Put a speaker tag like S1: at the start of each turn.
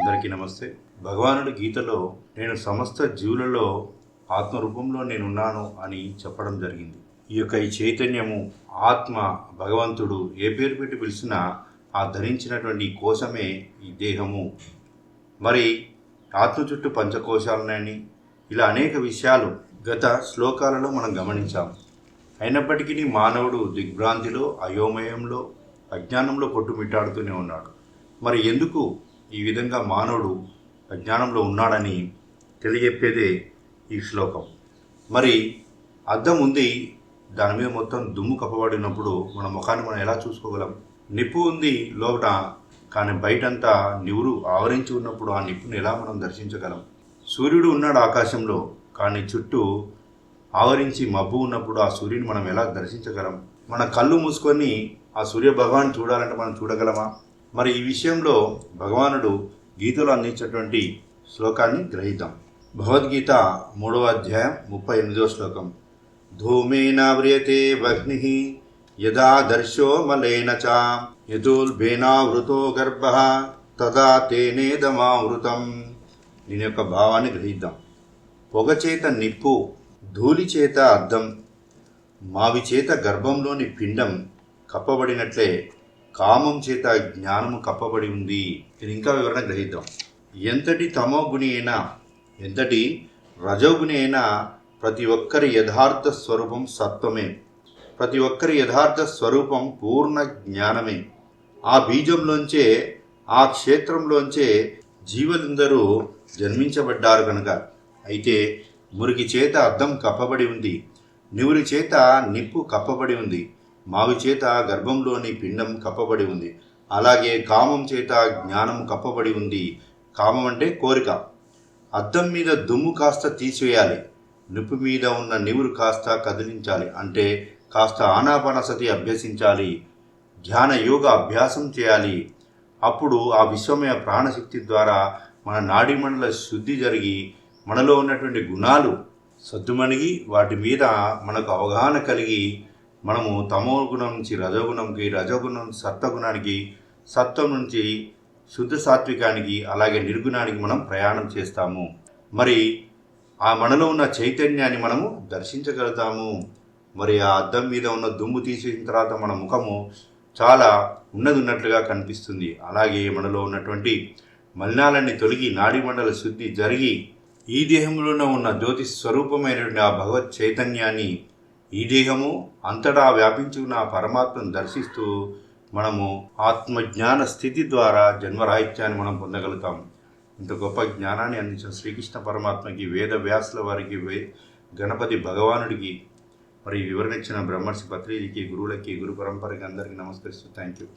S1: అందరికీ నమస్తే. భగవానుడి గీతలో నేను సమస్త జీవులలో ఆత్మరూపంలో నేనున్నాను అని చెప్పడం జరిగింది. ఈ యొక్క ఈ చైతన్యము ఆత్మ భగవంతుడు ఏ పేరు పెట్టి పిలిచినా ఆ ధరించినటువంటి కోశమే ఈ దేహము. మరి ఆత్మ చుట్టూ పంచకోశాలనని ఇలా అనేక విషయాలు గత శ్లోకాలలో మనం గమనించాం. అయినప్పటికీ మానవుడు దిగ్భ్రాంతిలో అయోమయంలో అజ్ఞానంలో కొట్టుమిట్టాడుతూనే ఉన్నాడు. మరి ఎందుకు ఈ విధంగా మానవుడు అజ్ఞానంలో ఉన్నాడని తెలియజెప్పేదే ఈ శ్లోకం. మరి అద్దం ఉంది దాని మీద మొత్తం దుమ్ము కప్పబడినప్పుడు మన ముఖాన్ని మనం ఎలా చూసుకోగలం? నిప్పు ఉంది లోపల కానీ బయటంతా నివురు ఆవరించి ఉన్నప్పుడు ఆ నిప్పుని ఎలా మనం దర్శించగలం? సూర్యుడు ఉన్నాడు ఆకాశంలో కానీ చుట్టూ ఆవరించి మబ్బు ఉన్నప్పుడు ఆ సూర్యుని మనం ఎలా దర్శించగలం? మన కళ్ళు మూసుకొని ఆ సూర్య భగవాన్ చూడాలంటే మనం చూడగలమా? మరి ఈ విషయంలో భగవానుడు గీతలో అందించినటువంటి శ్లోకాన్ని గ్రహిద్దాం. భగవద్గీత మూడవ అధ్యాయం ముప్పై ఎనిమిదవ శ్లోకం. ధూమేన వ్రియతే వహ్ని యదా దర్శో మలేన చ యదోల్బేనావృతో గర్భ తదా తేనేదమావృతం దీని యొక్క భావాన్ని గ్రహిద్దాం. పొగ చేత నిప్పు ధూళి చేత అద్దం మావి చేత గర్భంలోని పిండం కప్పబడినట్లే కామం చేత జ్ఞానము కప్పబడి ఉంది ఇది ఇంకా వివరణ గ్రహిద్దాం ఎంతటి తమో గుణి అయినా ఎంతటి రజోగుణి అయినా ప్రతి ఒక్కరి యథార్థ స్వరూపం సత్వమే. ప్రతి ఒక్కరి యథార్థ స్వరూపం పూర్ణ జ్ఞానమే. ఆ బీజంలోంచే ఆ క్షేత్రంలోంచే జీవులందరూ జన్మించబడ్డారు కనుక అయితే మురికి చేత అద్దం కప్పబడి ఉంది. నివురి చేత నిప్పు కప్పబడి ఉంది. మావి చేత గర్భంలోని పిండం కప్పబడి ఉంది. అలాగే కామం చేత జ్ఞానం కప్పబడి ఉంది. కామం అంటే కోరిక. అద్దం మీద దుమ్ము కాస్త తీసివేయాలి. నిప్పు మీద ఉన్న నివురు కాస్త కదిలించాలి. అంటే కాస్త ఆనాపానసతి అభ్యసించాలి. ధ్యాన యోగ అభ్యాసం చేయాలి. అప్పుడు ఆ విశ్వమయ ప్రాణశక్తి ద్వారా మన నాడిమండల శుద్ధి జరిగి మనలో ఉన్నటువంటి గుణాలు సద్దుమణిగి వాటి మీద మనకు అవగాహన కలిగి మనము తమో గుణం నుంచి రజోగుణంకి రజోగుణం సత్వగుణానికి సత్వం నుంచి శుద్ధ సాత్వికానికి అలాగే నిర్గుణానికి మనం ప్రయాణం చేస్తాము. మరి ఆ మనలో ఉన్న చైతన్యాన్ని మనము దర్శించగలుగుతాము. మరి ఆ అద్దం మీద ఉన్న దుమ్ము తీసిన తర్వాత మన ముఖము చాలా ఉన్నది ఉన్నట్లుగా కనిపిస్తుంది. అలాగే మనలో ఉన్నటువంటి మలినాలన్నీ తొలగి నాడీమండల శుద్ధి జరిగి ఈ దేహంలోనే ఉన్న జ్యోతి స్వరూపమైనటువంటి ఆ భగవత్ చైతన్యాన్ని ఈ దేహము అంతటా వ్యాపించి ఉన్న పరమాత్మను దర్శిస్తూ మనము ఆత్మజ్ఞాన స్థితి ద్వారా జన్మరాహిత్యాన్ని మనం పొందగలుగుతాం. ఇంత గొప్ప జ్ఞానాన్ని అందించిన శ్రీకృష్ణ పరమాత్మకి వేద వ్యాసుల వారికి వే గణపతి భగవానుడికి మరి వివరణ ఇచ్చిన బ్రహ్మర్షి పత్రిజీకి గురువులకి గురు పరంపరకి అందరికీ నమస్కరిస్తూ థ్యాంక్ యూ